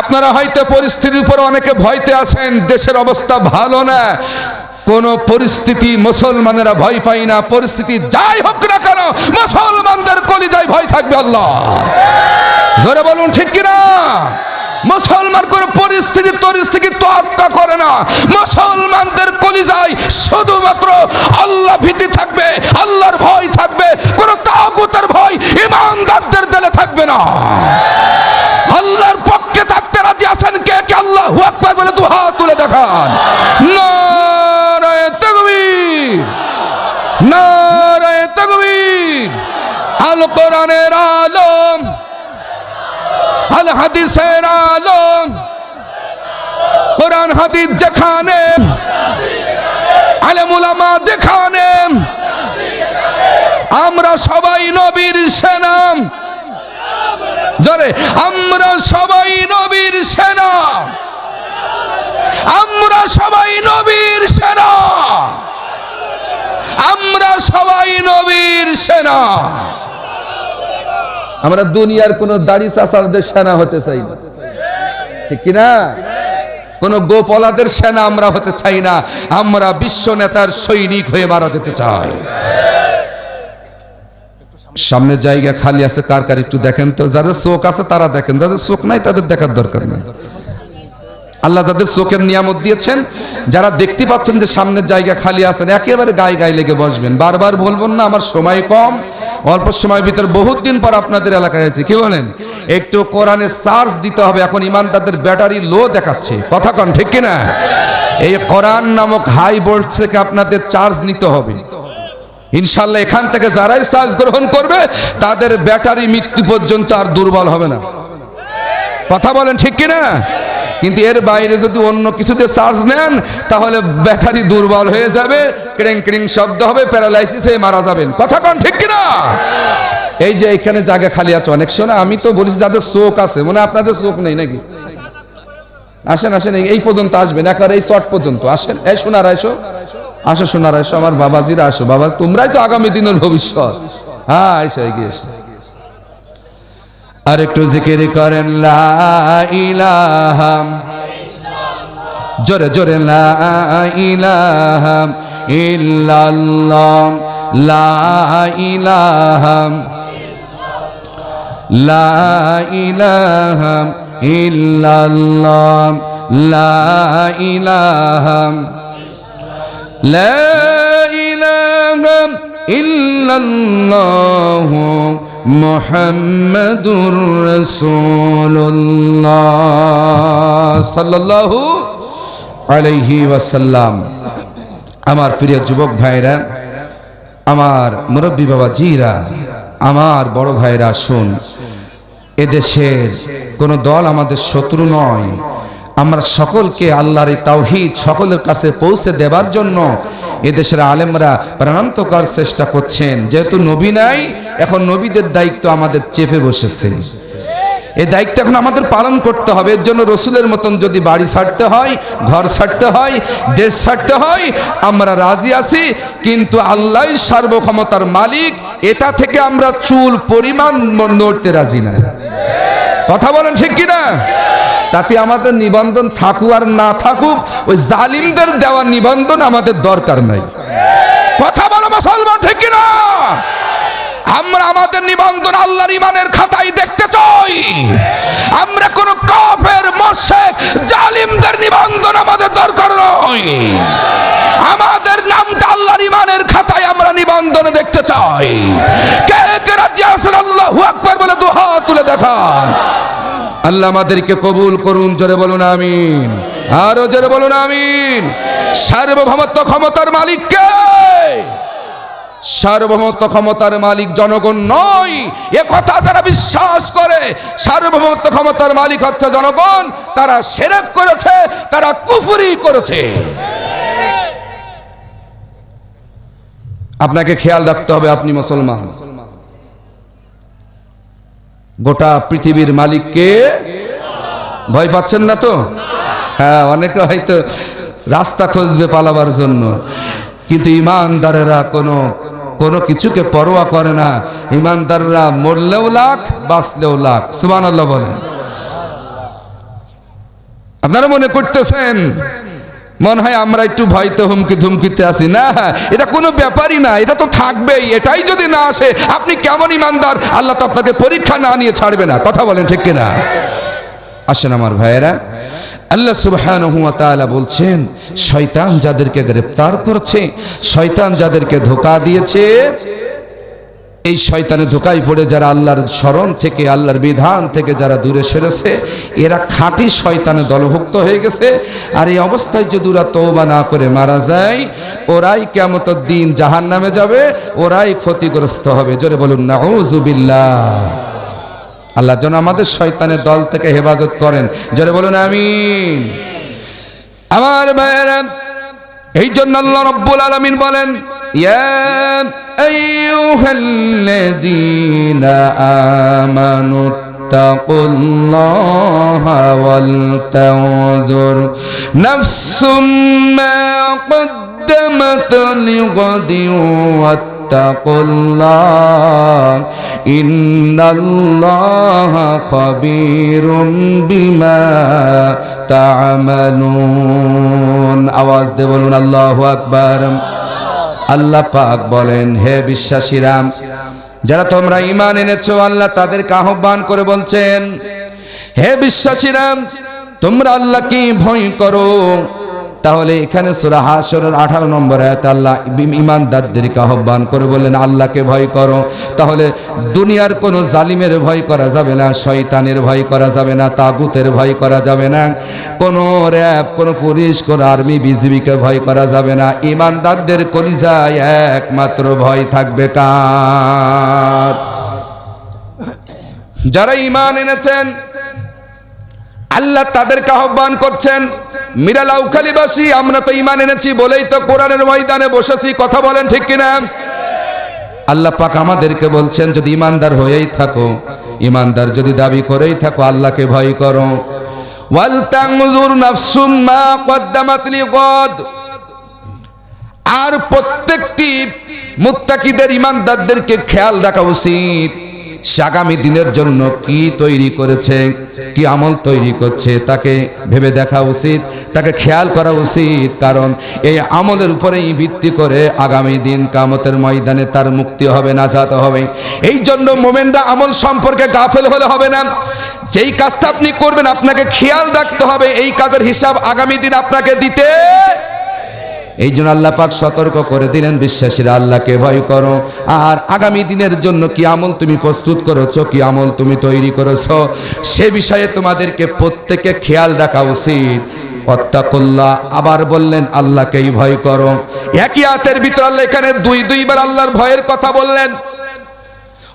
আপনারা হয়তো পরিস্থিতির উপর অনেকে ভয়তে আছেন, দেশের অবস্থা ভালো না। কোন পরিস্থিতি মুসলমানেরা ভয় পায় না, পরিস্থিতি যাই হোক না কেন, মুসলমানদের কলিজায় ভয় থাকবে আল্লাহ। জোরে বলুন, ঠিক কিনা? মুসলমান কোন পরিস্থিতি পরিস্থিতি তো তোয়াক্কা করে না। মুসলমানদের কলিজায় শুধুমাত্র আল্লাহ ভীতি থাকবে, আল্লাহর ভয় থাকবে, কোন তাগুতের ভয় ইমানদারদের দিলে থাকবে না। আল্লাহর পক্ষে থাকতে দেখান নারায়ে তাকবীর। নারায়ে তাকবীর। আল কোরআনের আলম। আল হাদিসের আলম। কোরআন হাদিস যেখানে। আলেম উলামা যেখানে। আমরা সবাই নবীর সেনাম জরে, আমরা সবাই নবীর সেনা। সবাই নবীর সেনা। আমরা সবাই নবীর সেনা। আমরা দুনিয়ার কোন দাড়ি চাষারদের সেনা হতে চাই না। ঠিক কিনা? কোন গোপলাদের সেনা আমরা হতে চাই না। আমরা বিশ্ব নেতার সৈনিক হয়ে মারা যেতে চাই। সামনে জায়গা খালি আছে কার কার একটু দেখেন তো। যাদের চোখ আছে তারা দেখেন, যাদের চোখ নাই তাদের দেখার দরকার নেই। আল্লাহ তাদের চোখের নিয়ামত দিয়েছেন। যারা দেখতে পাচ্ছেন যে সামনের জায়গা খালি আছেন একেবারে গায়ে গায়ে লেগে বসবেন। বারবার বলবেন না, আমার সময় কম। অল্প সময়ের ভিতর বহুত দিন পর আপনাদের এলাকায় আছি। কি বলেন? একটু কোরআনে চার্জ দিতে হবে। এখন ইমান তাদের ব্যাটারি লো দেখাচ্ছে। কথা কন, ঠিক কিনা? এই কোরআন নামক হাই ভোল্ট থেকে আপনাদের চার্জ নিতে হবে। ইনশাল্লাহ এখান থেকে যারাই চার্জ গ্রহণ করবে, তাদের ব্যাটারি মৃত্যু পর্যন্ত আর দুর্বল হবে না। কথা বলেন, ঠিক কিনা? কিন্তু এর বাইরে যদি অন্য কিছুতে চার্জ নেন, তাহলে ব্যাটারি দুর্বল হয়ে যাবে, ক্রিং ক্রিং শব্দ হবে প্যারালাইসিস হয়ে মারা যাবেন। কথা কন ঠিক কিনা? এই যে এখানে জায়গা খালি আছে, অনেক সময় আমি তো বলেছি যাদের চোখ আছে, মনে আপনাদের চোখ নেই নাকি? আসেন আসেন, এই- পর্যন্ত আসবেন, একবার এই চট পর্যন্ত। আসেন, এই শোনার আইসো আসো, শোনার আইসো আমার বাবাজিরা আসো। বাবা, তোমরাই তো আগামী দিনের ভবিষ্যৎ। হ্যাঁ আইসো এগিয়ে এসো। আর একটু জিকির করেন, লা ইলাহা জোরে জোরে, লা ইলাহা ইল্লাল্লাহ, লা ইলাহা লা ইলাহা ইল্লাল্লাহ, লা ইলাহা লা ইলাহা ইল্লাল্লাহ মোহাম্মদুর রসুল্লাহ সাল্লাল্লাহু আলাইহি ওয়াসাল্লাম। আমার প্রিয় যুবক ভাইরা, আমার মুরব্বী বাবা জিরা, আমার বড় ভাইরা, শুন, এদেশের কোনো দল আমাদের শত্রু নয়। আমরা সকলকে আল্লাহর তাওহিদ সকলের কাছে পৌঁছে দেবার জন্য এদেশের আলেমরা প্রাণান্তকর চেষ্টা করছেন। যেহেতু নবী নাই, এখন নবীদের দায়িত্ব আমাদের চেপে বসেছে। এই দায়িত্ব এখন আমাদের পালন করতে হবে। এর জন্য রসুলের মতন যদি বাড়ি ছাড়তে হয়, ঘর ছাড়তে হয়, দেশ ছাড়তে হয়, আমরা রাজি আছি, কিন্তু আল্লাহ সার্বক্ষমতার মালিক, এটা থেকে আমরা চুল পরিমাণ নড়তে রাজি না। কথা বলেন ঠিক কিনা? তাতে আমাদের নিবন্ধন থাকুক আর না থাকুক, ওই জালিমদের দেওয়া নিবন্ধন আমাদের দরকার নাই। কথা বলো মুসলমান, ঠিক কিনা? আমরা আমাদের নিবন্ধন আল্লাহর ইমানের খাতায় দেখতে চাই। আমরা কোন কাফের, মোশেক, জালিমদের নিবন্ধন আমাদের দরকার নয়। আমাদের নামটা আল্লাহর ইমানের খাতায় আমরা নিবন্ধনে দেখতে চাই। কে কে রাজ্যে আসেন আল্লাহু আকবার বলে দুহাত তুলে দেখান। আল্লাহ আমাদেরকে কবুল করুন, জোরে বলুন আমিন। আরও জোরে বলুন আমিন। সার্বভৌমত্ব ক্ষমতার মালিক কে? সার্বভৌমত্ব ক্ষমতার মালিক জনগণ নয়। এ কথা যারা বিশ্বাস করে, সার্বভৌমত্ব ক্ষমতার মালিক হচ্ছে জনগণ। তারা সেরেক করেছে, তারা কুফুরি করেছে। আপনাকে খেয়াল রাখতে হবে, আপনি মুসলমান। গোটা পৃথিবীর মালিককে ভয় পাচ্ছেন না তো? হ্যাঁ অনেকে হয়তো রাস্তা খুঁজবে পালাবার জন্য। কিন্তু ইমানদারেরা কোনো কোনো কিছুকে পরোয়া করে না। ইমানদাররা মরলেও লাখ, বাঁচলেও লাখ। সুবান আল্লাহ বলেন। আপনারা মনে করতেছেন মনে হয় আমরা একটু ভয়তে হুমকি ধুমকিতে আসি না, এটা কোনো ব্যাপারই না, এটা তো থাকবেই, এটাই যদি না আসে, আপনি কেমন ইমানদার? আল্লাহ তো আপনাকে পরীক্ষা না নিয়ে ছাড়বে না। কথা বলেন ঠিক কিনা? আসেন আমার ভাইয়েরা। আল্লাহ তাআলা বলছেন, শয়তান যাদেরকে গ্রেফতার করছে, শয়তান যাদেরকে ধোকা দিয়েছে এই শয়তানে ধোকায় পড়ে যারা আল্লাহর স্মরণ থেকে, আল্লাহর বিধান থেকে যারা দূরে সেরেছে, এরা খাঁটি শয়তানে দলভুক্ত হয়ে গেছে। আর এই অবস্থায় যদি ওরা তৌবা না করে মারা যায়, ওরাই কেমত দিন জাহান নামে যাবে, ওরাই ক্ষতিগ্রস্ত হবে। জোরে বলুন না আল্লাহ যেন আমাদের শয়তানের দল থেকে হেফাজত করেন। জোরে বলুন, আমিন। আমার ভাইয়েরা, এই জন্য আল্লাহ রব্বুল আলামিন বলেন, ইয়া أيها الذين آمنوا اتقوا الله ولتنظر نفس ما قدمت لغد واتقوا الله إن الله خبير بما تعملون أواز دي الله أكبر আল্লাহ পাক বলেন, হে বিশ্বাসী বিশ্বাসীরাম যারা তোমরা ইমান এনেছো, আল্লাহ তাদেরকে আহ্বান করে বলছেন, হে বিশ্বাসীরাম তোমরা আল্লাহকে ভয় করো। তাহলে এখানে সূরা হাসরের 18 নম্বর আয়াত আল্লাহ ঈমানদারদেরকে আহ্বান করে বললেন, আল্লাহকে ভয় করো। তাহলে দুনিয়ার কোনো জালিমের ভয় করা যাবে না, শয়তানের ভয় করা যাবে না, তাগুতের ভয় করা যাবে না, কোনো র্যাব, কোনো পুলিশ কোনো আর্মি, বিজিবিকে ভয় করা যাবে না। ঈমানদারদের কলিজায় একমাত্র ভয় থাকবে কার? যারা ঈমান এনেছেন আল্লাহ তাদেরকে আহ্বান করছেন মিরালাউখালীবাসী আমরা তো ইমান এনেছি বলেই তো কোরআনের ময়দানে বসেছি, কথা বলেন ঠিক কিনা? আল্লাহ পাক আমাদেরকে বলছেন, যদি ইমানদার হয়েই থাকো ইমানদার যদি দাবি করেই থাকো, আল্লাহকে ভয় করো। আর প্রত্যেকটি মুত্তাকিদের ইমানদারদেরকে খেয়াল রাখা উচিত। সে আগামী দিনের জন্য কি তৈরি করেছে, কি আমল তৈরি করছে, তাকে ভেবে দেখা উচিত, তাকে খেয়াল করা উচিত। কারণ এই আমলের উপরেই ভিত্তি করে আগামী দিন কামতের ময়দানে তার মুক্তি হবে, নাজাত হবে। এই জন্য মোমেনরা আমল সম্পর্কে গাফেল হলে হবে না। যেই কাজটা আপনি করবেন, আপনাকে খেয়াল রাখতে হবে। এই কাজের হিসাব আগামী দিন আপনাকে দিতে এই জন্য আল্লাহ পাক সতর্ক করে দিলেন, বিশ্বাসীরা আল্লাহকে ভয় করো। আর আগামী দিনের জন্য কি আমল তুমি প্রস্তুত করেছ, কি আমল তুমি তৈরি করেছ, সে বিষয়ে তোমাদেরকে প্রত্যেকে খেয়াল রাখা উচিত। অত্তাকুল্লাহ, আবার বললেন, আল্লাহকেই ভয় করো। একই হাতের ভিতর আল্লাহ এখানে দুই, দুইবার আল্লাহর ভয়ের কথা বললেন।